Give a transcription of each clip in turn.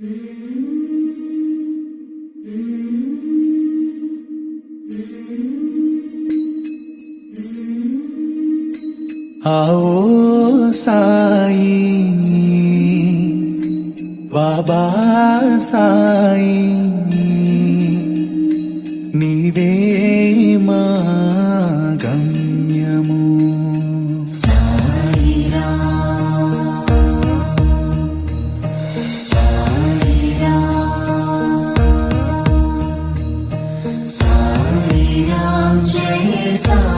आओ साई बाबा साई sun.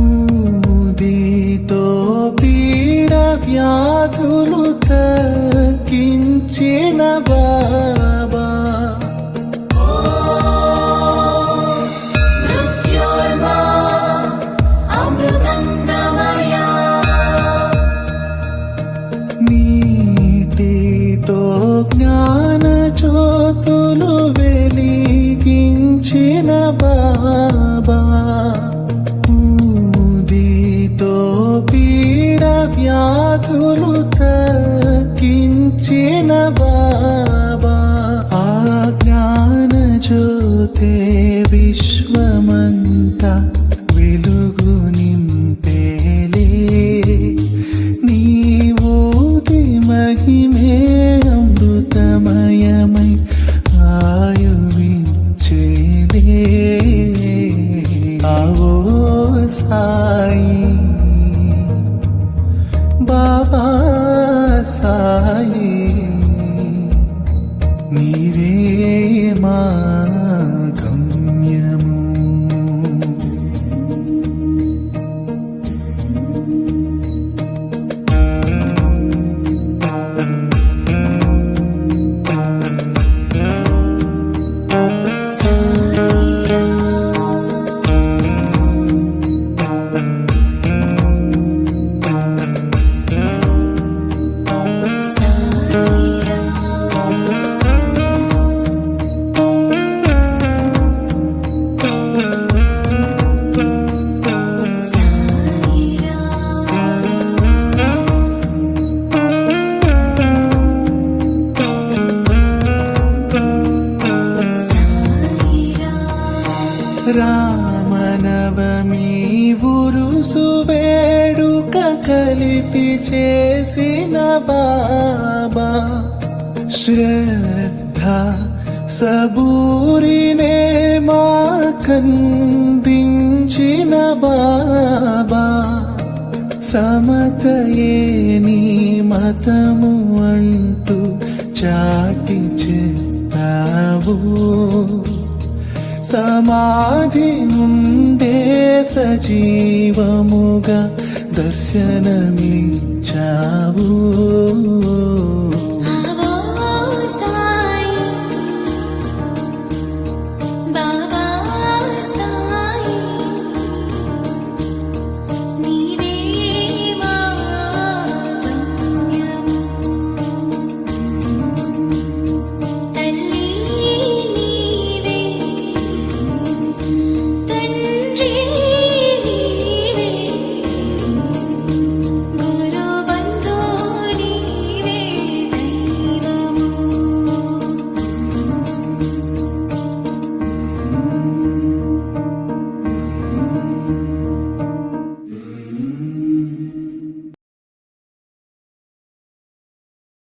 ఊదితో పీడ వ్యాధులు తగ్గించిన బా వ్యాధులు తగ్గించిన బాబా ఆ జ్ఞాన జ్యోతే విశ్వమంతా వెలుగు నింపేలే. నీవోది మహిమే అమృతమయమై ఆయువించేలే. అవో సా মা కలిపి చేసిన బాబా శ్రద్ధ సబూరినే మాకందించిన బాబా. సమతయే నీ మతము అంటూ చాటి చెప్పా సమాధి నుండే సజీవముగా దర్శనమిచ్చావు.